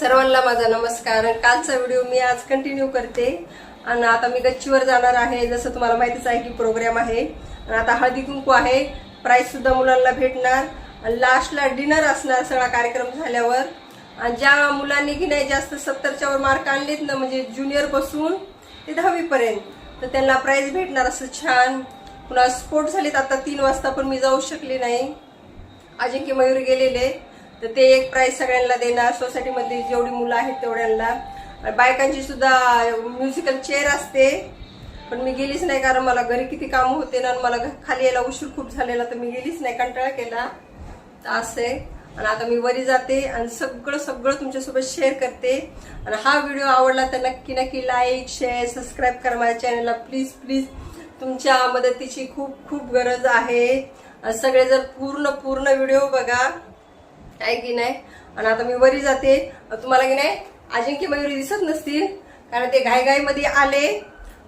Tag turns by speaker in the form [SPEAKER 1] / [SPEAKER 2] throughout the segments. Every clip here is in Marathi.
[SPEAKER 1] सर्वांना माझा नमस्कार. कालचा व्हिडिओ मी आज कंटिन्यू करते. आणि आता मी गच्चीवर जाणार आहे. जसं तुम्हाला माहितीच आहे की प्रोग्राम आहे. आणि आता हळदी कुंकू आहे. प्राईज सुद्धा मुलांना भेटणार. आणि लास्टला डिनर असणार. सगळा कार्यक्रम झाल्यावर. आणि ज्या मुलांनी की नाही जास्त सत्तरच्या वर मार्क आणलेत ना म्हणजे ज्युनियरपासून ते दहावीपर्यंत तर त्यांना प्राईज भेटणार. असं छान. पुन्हा स्पोर्ट झालेत. आता तीन वाजता पण मी जाऊ शकले नाही. अजिंक्य मयूर गेलेले. तर ते एक प्राईज सगळ्यांना देणार. सोसायटीमध्ये जेवढी मुलं आहेत तेवढ्यांना. बायकांची सुद्धा म्युझिकल चेअर असते. पण मी गेलीच नाही कारण मला घरी किती कामं होते ना आणि मला घ- खाली यायला उशीर खूप झालेला तर मी गेलीच नाही कंटाळा केला. तर असं आहे. आणि आता मी वरी जाते आणि सगळं सगळं तुमच्यासोबत शेअर करते. आणि हा व्हिडिओ आवडला तर नक्की नक्की लाईक शेअर सबस्क्राईब करा माझ्या चॅनलला प्लीज प्लीज तुमच्या मदतीची खूप खूप गरज आहे. सगळे जर पूर्ण पूर्ण व्हिडिओ बघा. आहे की नाही? आणि आता मी वरी जाते. तुम्हाला की नाही अजिंक्य मयुरी दिसत नसतील. कारण ते घाईघाईमध्ये आले.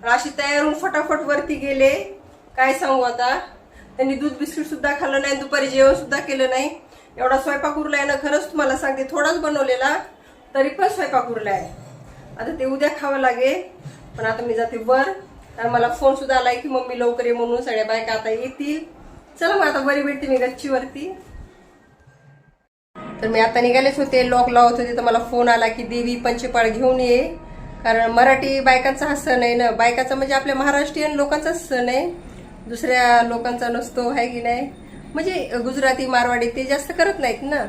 [SPEAKER 1] अशी तयार होऊन फटाफट वरती गेले. काय सांगू आता? त्यांनी दूध बिस्किट सुद्धा खाल्लं नाही दुपारी जेवण सुद्धा केलं नाही. एवढा स्वयंपाक उरलाय ना खरंच तुम्हाला सांगते थोडाच बनवलेला तरी पण स्वयंपाक उरलाय. आता ते उद्या खावं लागेल. पण आता मी जाते वर. कारण मला फोन सुद्धा आलाय की मम्मी लवकर ये म्हणून सगळ्या बायका आता येतील. चला मग आता बरी भेटते मी गच्चीवरती. तर मी आता निघालेच होते. लॉक लावत होते तर मला फोन आला की देवी पंचपाळ घेऊन ये. कारण मराठी बायकांचा हा सण आहे ना. बायकाचा म्हणजे आपल्या महाराष्ट्रीयन लोकांचा सण आहे. दुसऱ्या लोकांचा नसतो आहे की नाही? म्हणजे गुजराती मारवाडी ते जास्त करत नाहीत ना.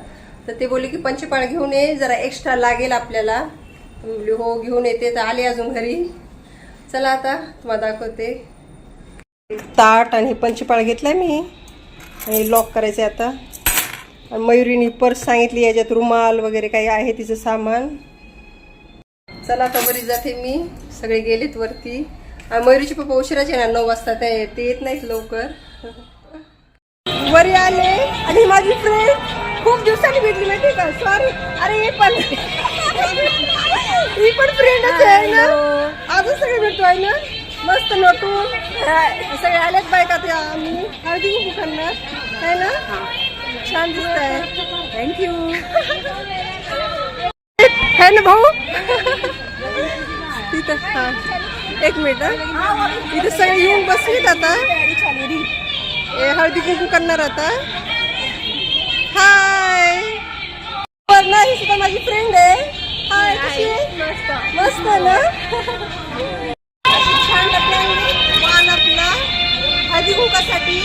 [SPEAKER 1] तर ते बोलले की पंचपाळ घेऊन ये जरा एक्स्ट्रा लागेल आपल्याला. हो घेऊन येते. तर आले अजून घरी. चला आता तुम्हाला दाखवते. ताट आणि पंचपाळ घेतलाय मी. आणि लॉक करायचे आता. मयुरीनी पर्स सांगितली याच्यात रुमाल वगैरे काही आहे तिचं सामान. चला आता बरी जाते मी. सगळे गेलेत वरती. मयुरीचे पप्पा उशिराच येणार नऊ वाजता. ते येत नाहीत लवकर. वरी आले. आणि माझी फ्रेंड खूप दिवसांनी भेटली माहिती का? सॉरी अरे हे पण ही पण फ्रेंडच आहे ना? आजच सगळे भेटतो आहे ना? मस्त नटून सगळे आलेत बायका त्या आम्ही. हळदी करणार आहे ना? छान दिसत आहे थँक्यू है ना भाऊ तिथं हा। एक मिनिट हा. इथं सगळे येऊन बसलीत आता हळदी कुंकू करणार आता हाय ना ही। सुद्धा माझी फ्रेंड आहे हाय कशी आहे मस्त ना? छान आपला हळदी कुंकासाठी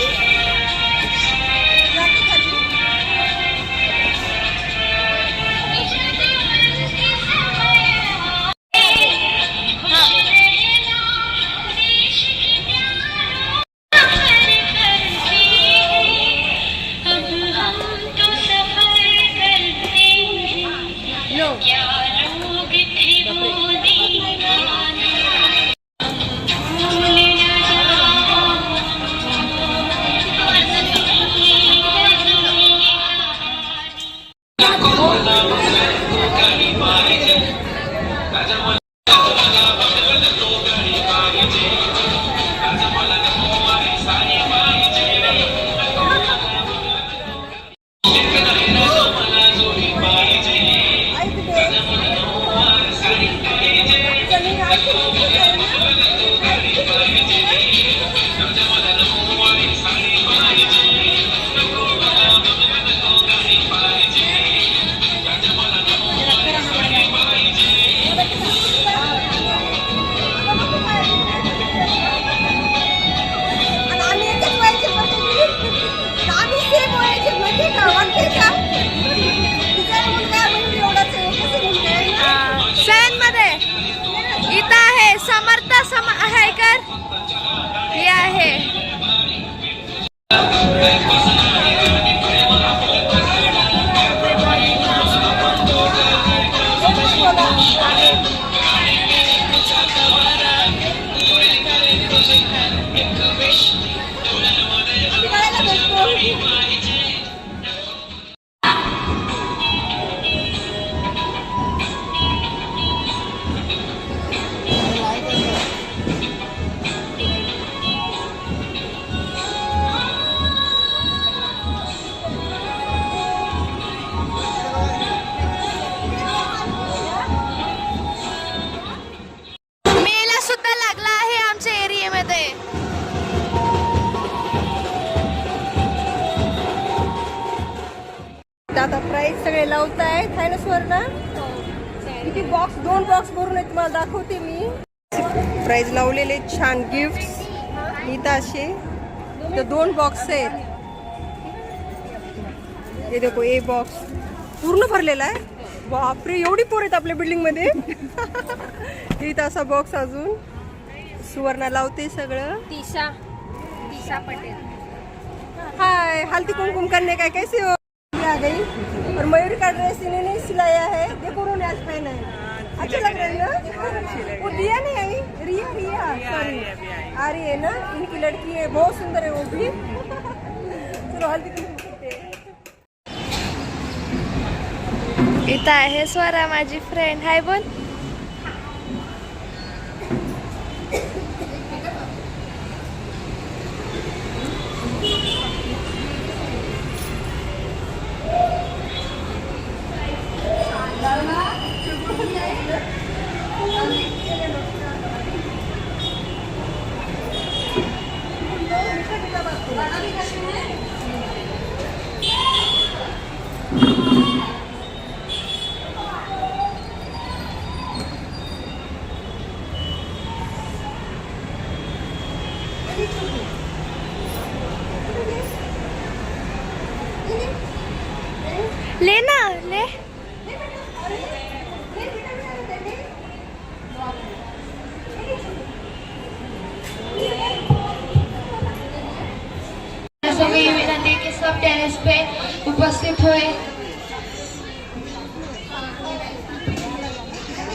[SPEAKER 1] आहे ना? किती बॉक्स दोन बॉक्स भरून आहे तुम्हाला दाखवते मी. प्राइस लावलेले छान गिफ्ट इथं असे तर दोन बॉक्स आहेत. हे देखो ए बॉक्स पूर्ण भरलेला आहे. बापरे एवढी पोर आहेत आपल्या बिल्डिंगमध्ये. इथं असा बॉक्स अजून. सुवर्णा लावते सगळं.
[SPEAKER 2] दिशा दिशा पटेल.
[SPEAKER 1] हाय हल्दी कुमकुम करने का कैसे हो? आ गई। और मयूर का ड्रेस इन्होंने सिलाया है। देखो उन्होंने आज पहना है। अच्छा लग रहा है ना? वो दिया नहीं आई? रिया रिया सॉरी आ रही है ना? इनकी लड़की है बहुत सुंदर है वो भी। चलो हल्दी हैं।
[SPEAKER 2] इथं आहे स्वरा माझी फ्रेंड हाय बोल.
[SPEAKER 3] いしま。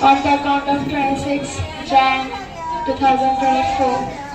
[SPEAKER 3] On the count of 26 Jan 2024.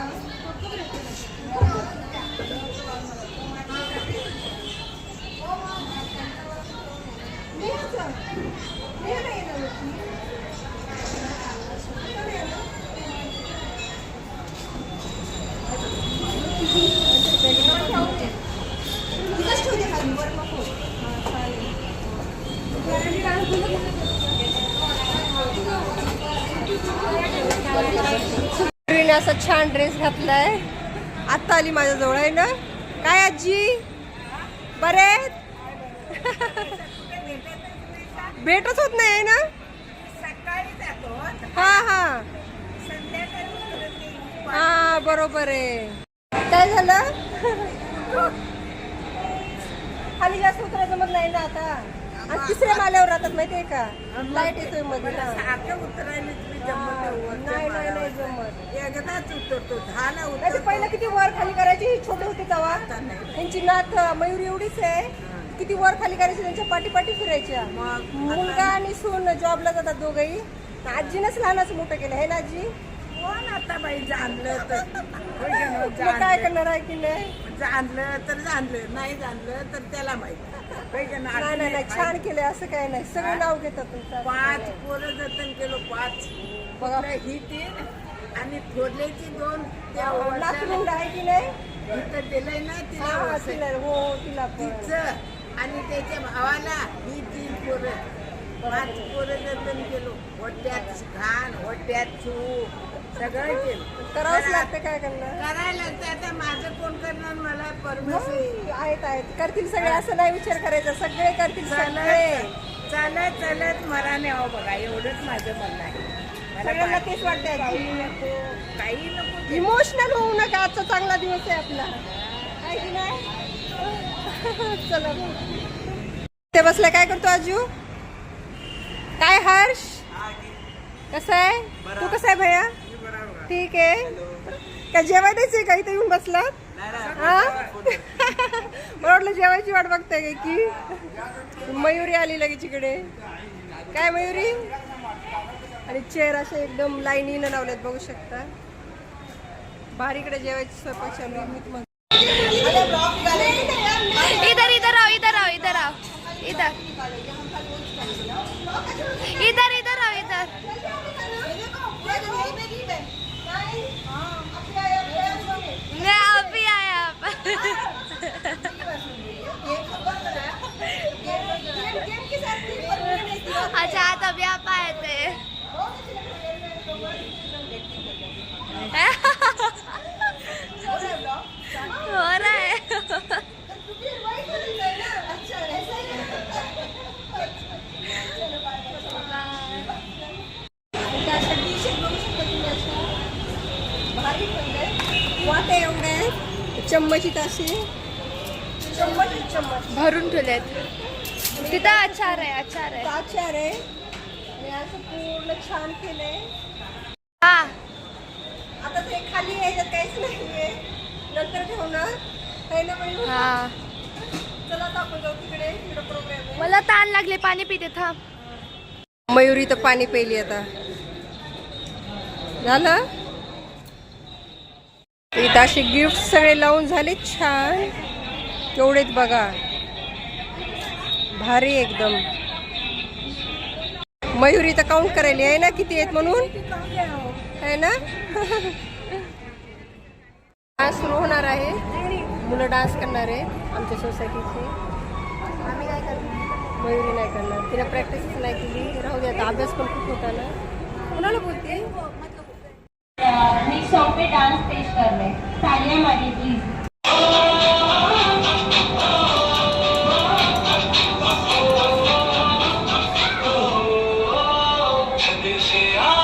[SPEAKER 1] छान ड्रेस घातलाय. आत्ता आली माझ्याजवळ आहे ना? काय आजी? बरे भेटच होत नाही आहे ना? हा हा. हा बरोबर आहे. काय झालं? खाली जास्त उतरायचं जमत नाही ना आता. आणि तिसऱ्या माल्यावर राहतात माहितीये का? लाइट येतोयमध्ये ना
[SPEAKER 4] सारखं उतरायला तुम्ही जमत
[SPEAKER 1] हा,
[SPEAKER 4] नाही वरच्या
[SPEAKER 1] नाही नाही नाही
[SPEAKER 4] माळावर.
[SPEAKER 1] जमत
[SPEAKER 4] एकदाच उतरतो झाला
[SPEAKER 1] नाही
[SPEAKER 4] उतरतो.
[SPEAKER 1] पहिलं किती वर खाली करायची? छोटे होते तेव्हा त्यांची नाक मयूर एवढीच आहे. किती वर खाली करायची? त्यांच्या पाठी पाठी फिरायच्या.
[SPEAKER 4] मग
[SPEAKER 1] मुलगा आणि सून जॉबला जातात दोघही. आजीनंच लहानाचं मोठं केलं. हे ना आजी?
[SPEAKER 4] कोण आता बाई जाणलं तर?
[SPEAKER 1] मग काय
[SPEAKER 4] जाणलं.
[SPEAKER 1] करणार आहे की नाही?
[SPEAKER 4] जाणलं तर जाणलं नाही जाणलं तर त्याला माहीत. होय का ना?
[SPEAKER 1] नाही नाही नाही छान केलंय असं काय नाही. सगळं नाव घेतात तुमचं.
[SPEAKER 4] पाच पोरं जतन केलो पाच.
[SPEAKER 1] बघा.
[SPEAKER 4] ही तीन आणि थोरल्याची दोन. त्या वर्षाला
[SPEAKER 1] नातरुंड आहे की नाही?
[SPEAKER 4] इथं दिलंय ना तिला
[SPEAKER 1] हा
[SPEAKER 4] वर्ष.
[SPEAKER 1] तिला हो तिला पण.
[SPEAKER 4] तिचं आणि त्याच्या भावाला ही तीन पोरं. पाच पोरं जतन केलो. होट्यात घाण होट्यात चू सगळं केलं.
[SPEAKER 1] करावंच
[SPEAKER 4] करा-
[SPEAKER 1] लागतं काय करणार?
[SPEAKER 4] करायला लागतं. आता माझं कोण करणार? मला परमेश्वर
[SPEAKER 1] नाही, आहेत आहेत. करतील सगळे असं नाही विचार करायचा. सगळे करतील सगळे.
[SPEAKER 4] चालत चालत चालत मराने आहो बघा एवढंच माझं म्हणणं आहे. मला
[SPEAKER 1] सगळ्यांना तेच वाटतंय
[SPEAKER 4] काही नको काही नको ते.
[SPEAKER 1] इमोशनल होऊ नका आजचा चांगला दिवस आहे आपला. आहे की नाही? चला. ते बसलाय काय करतो आजू? काय हर्ष? कसं आहे? तू कसं आहे भैया? ठीक आहे. काय जेवायलाच आहे का? इथे येऊन बसला? हा? मला वाटलं जेवायची वाट बघताय काय की? मयुरी आली लगेच इकडे. काय मयुरी? आणि चेअर असे एकदम लाईनीनं लावलेत बघू शकता. बारीकडे जेवायची स्वयंपाक चालू
[SPEAKER 2] इधर इधर आओ इधर आओ इधर आओ. इधर. इधर इधर आओ इधर मैं अभी आया अच्छा आज अभी आप आए थे. हो रहा है
[SPEAKER 1] बारीक म्हणते वाटे एवढे आहेत चम्मचीत असे चम्मच चम्मच
[SPEAKER 2] भरून ठेवलेत. तिथं आचार आहे आचार आहे.
[SPEAKER 1] आचार आहे. आणि असं पूर्ण छान केलंय.
[SPEAKER 2] हा.
[SPEAKER 1] आता ते खाली यायच्यात काहीच नाहीये. नंतर ठेवणार. काही ना बाई
[SPEAKER 2] हा.
[SPEAKER 1] चला आता आपण जाऊ तिकडे. तिकडे प्रोग्राम आहे.
[SPEAKER 2] मला ताण लागले पाणी पिते थांब.
[SPEAKER 1] मयुरी तर पाणी पेली आता. झालं? इथं असे गिफ्ट सगळे लावून झाले. छान. केवढेत बघा. भारी एकदम. मयुरी तर काउंट करायली. आहे ना किती आहेत म्हणून? आहे ना? डान्स सुरू होणार आहे. मुलं डान्स करणार आहे आमच्या सोसायटीचे मयुरी नाही करणार. तिला प्रॅक्टिसच नाही केली. राहू दे आता. अभ्यास पण खूप होता ना. कुणाला बोलते?
[SPEAKER 3] मी सोपे डान्स पेश करणे तालिया माझी प्लीज Yeah.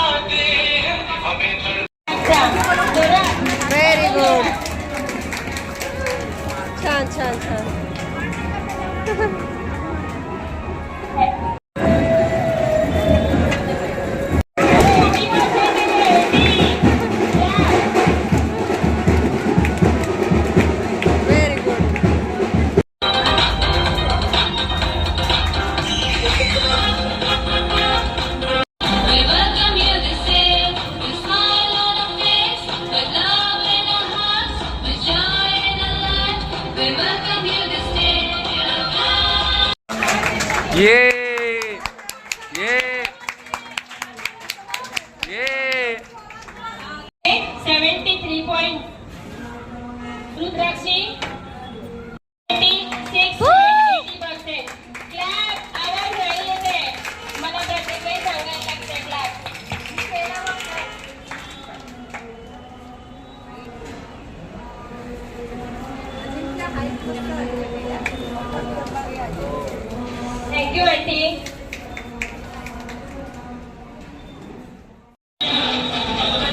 [SPEAKER 3] 耶。Thank you.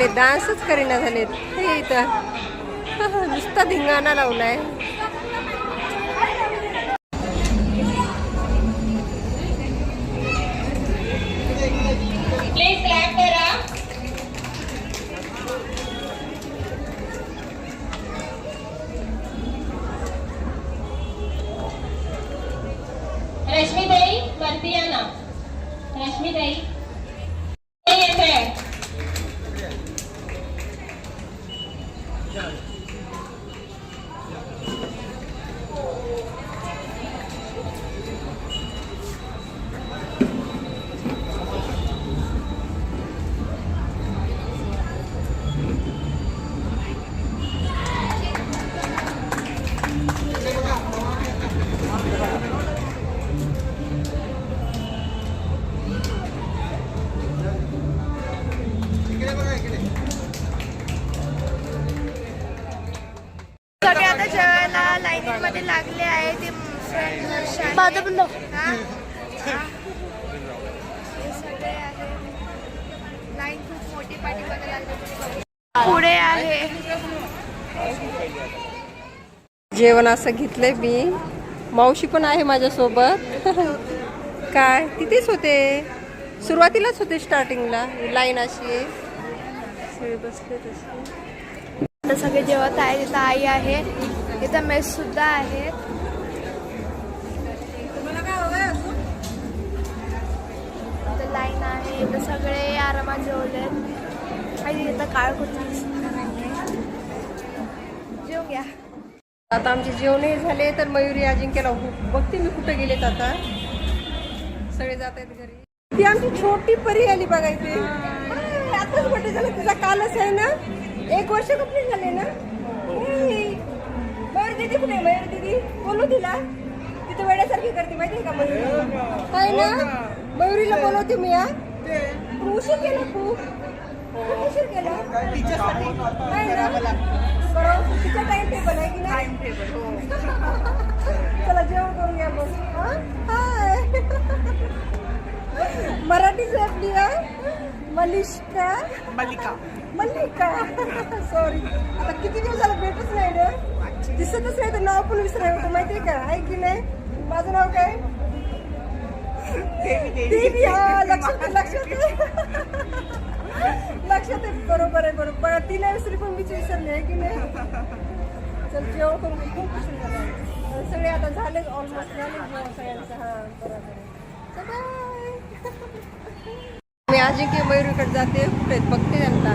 [SPEAKER 1] झाले डान्सच करीना झालेत. हे इथं. नुसता धिंगाणा लावलाय. असं घेतलंय मी. मावशी पण आहे माझ्यासोबत. काय? तिथेच होते. सुरुवातीलाच होते स्टार्टिंगला लाईन अशी. आहे सगळे बसले तसे.
[SPEAKER 2] आता सगळे जेवत आहे तिथं आई आहे. इथं मेस सुद्धा आहे. लाईन आहे इथं सगळे आरामात जेवलेत. आणि इथं काळ कुठली जेव घ्या.
[SPEAKER 1] आता आमचे जेवणही झाले तर मयुरी अजिंक्यला बघते मी कुठं गेलेत आता. सगळे जात आहेत घरी. ती आमची छोटी परी आली बघा इथे आताच मोठे झालं तिचा कालच आहे ना? एक वर्ष कुठली झाले ना? मयूर दीदी कुठे मयूर दीदी? बोलू तिला. तिथे वेड्यासारखी करते माहिती आहे का मयुरी? काय ना? मयुरीला बोलवते मी या उशीर केला खूप उशीर केला? बरोबर तिचा टाइम टेबल आहे की नाही चला जेवण करून घ्या मग हा? हाय मराठीच आपली हा? मलिष्का
[SPEAKER 5] मल्लिका
[SPEAKER 1] मल्लिका सॉरी आता किती दिवस झालं भेटच नाही ना दिसतच नाही तर नाव पण विसराय होतं माहितीये का आहे की नाही माझं नाव काय देवी हा लक्षात लक्षात लक्षात आहे बरोबर आहे बरोबर. तिला विसरी पण मीच विसरले आहे की नाही? चल जेवण करून मी खूप उशीर झाला. सगळे आता झाले ऑलमोस्ट झाले जेवण सगळ्यांचं. हा बरोबर आहे. So, bye. मी अजिंक्य मयुरीकडे जाते कुठे बघते त्यांना.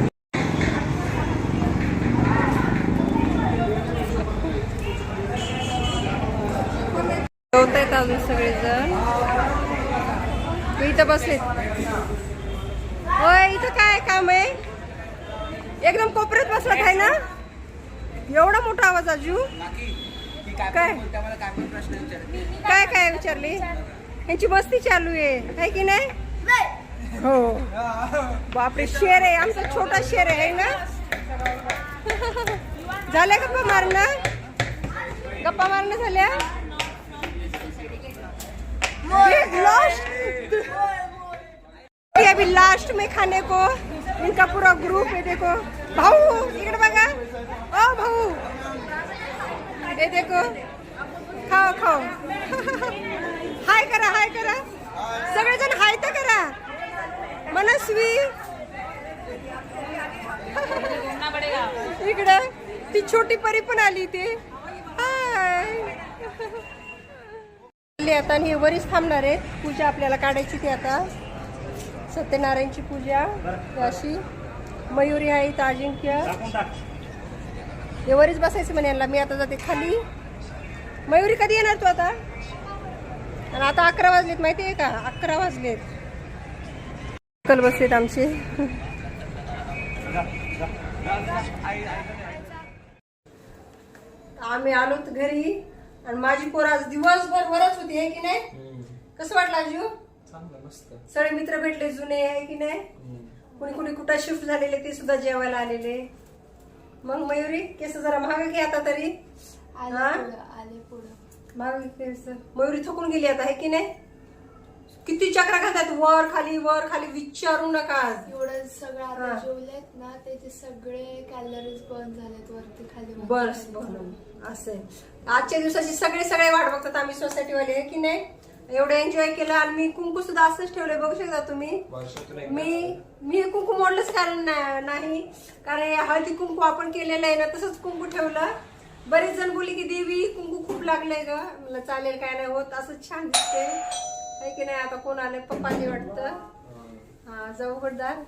[SPEAKER 1] जेवत आहेत अजून सगळेजण. मी इथं बसले. होय इथं काय काम आहे? एकदम कोपऱ्यात बसला काय ना एवढा मोठा आवाज आजू काय काय? काय विचारली? यांची मस्ती चालू आहे है की नाही? हो. बापरे शेर आहे आमचा छोटा शेर आहे है ना? झाल्या गप्पा मारणं? गप्पा मारणं झाल्या? अभी लास्ट में खाने को इनका पूरा ग्रुप है देखो। भाऊ इकडे बघा. ओ भाऊ. हे देखो. खाओ खाओ. हाय करा हाय करा. सगळेजण हाय तर करा. मनस्वी. इकडं. ती छोटी परी पण आली ते हाय. आता आणि हे वरीच थांबणार आहेत. पूजा आपल्याला काढायची ती आता. सत्यनारायणची पूजा. अशी मयुरी आहे इथं अजिंक्य. वरीच बसायचं म्हणे यांना मी आता जाते खाली. मयुरी कधी येणार तू आता? आणि आता अकरा वाजलेत माहिती आहे का? अकरा वाजलेत. कल बसलेत आमचे. आम्ही आलोत घरी आणि माझी पोर आज दिवसभर बरंच होती आहे की नाही? कसं वाटलं आजू? सगळे मित्र भेटले जुने आहे की नाही? कुणी कुणी कुठं शिफ्ट झालेले ते सुद्धा जेवायला आलेले मग मयुरी केस जरा महाग घे आता तरी
[SPEAKER 2] आले
[SPEAKER 1] हा?
[SPEAKER 2] पुढं आले पुढं
[SPEAKER 1] महाग केस मयुरी थकून गेली आता आहे की नाही किती चक्रा खातात वर खाली वर खाली विचारू नका
[SPEAKER 2] एवढं सगळं आता. जेवलेत ना त्याचे सगळे कॅलरीज बर्न झालेत वरती खाली वरती,
[SPEAKER 1] बस
[SPEAKER 2] खाली.
[SPEAKER 1] बनवून असं आहे. आजच्या दिवसाची सगळे सगळे वाट बघतात आम्ही सोसायटीवाले आहे की नाही एवढं एन्जॉय केलं आणि मी कुंकू सुद्धा असंच ठेवलंय. बघू शकता तुम्ही. मी मी हे कुंकू मोडलंच कारण नाही. कारण हळदी कुंकू आपण केलेलं आहे ना तसंच कुंकू ठेवलं. बरेच जण बोलले की देवी कुंकू खूप लागलंय ग. मला चालेल काय नाही होत. असं छान दिसते आहे की नाही? आता कोण आले? पप्पा आले वाटतं. हा जाऊ गडदार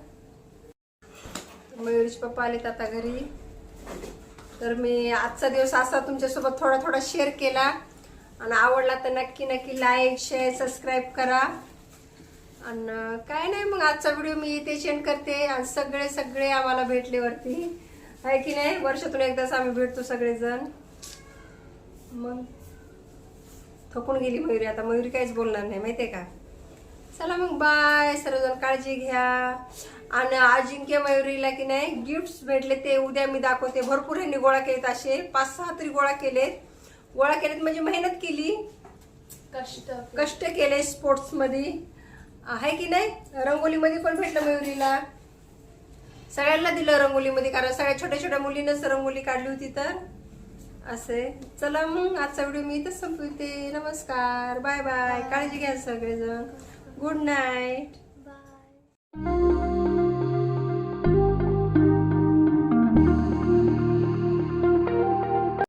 [SPEAKER 1] मयुरीचे पप्पा आलेत आता घरी. तर मी आजचा दिवस असा तुमच्यासोबत थोडा थोडा शेअर केला. आणि आवडला तर नक्की नक्की लाईक शेअर सबस्क्राईब करा. आणि काय नाही मग आजचा व्हिडिओ मी इथे सेंड करते. आणि सगळे सगळे आम्हाला भेटले वरती आहे की नाही? वर्षातून एकदाच आम्ही भेटतो सगळेजण. मग थकून गेली मयुरी. आता मयुरी काहीच बोलणार नाही माहिती आहे का? चला मग बाय सर्वजण काळजी घ्या. आणि अजिंक्य मयुरीला की नाही गिफ्ट्स भेटले ते उद्या मी दाखवते. भरपूर ह्यांनी गोळा केलेत असे. पाच सहा तरी गोळा केलेत. गोळा केलेत म्हणजे मेहनत केली.
[SPEAKER 2] कष्ट.
[SPEAKER 1] कष्ट केले स्पोर्ट्समध्ये आहे की नाही? रंगोलीमध्ये पण भेटलं मयुरीला. सगळ्यांना दिलं रंगोलीमध्ये कारण सगळ्या छोट्या छोट्या मुलीनंच रंगोली काढली होती तर. असे. चला मग आजचा व्हिडिओ मी इथंच संपवते. नमस्कार. Bye bye. काळजी घ्या सगळेजण. Good night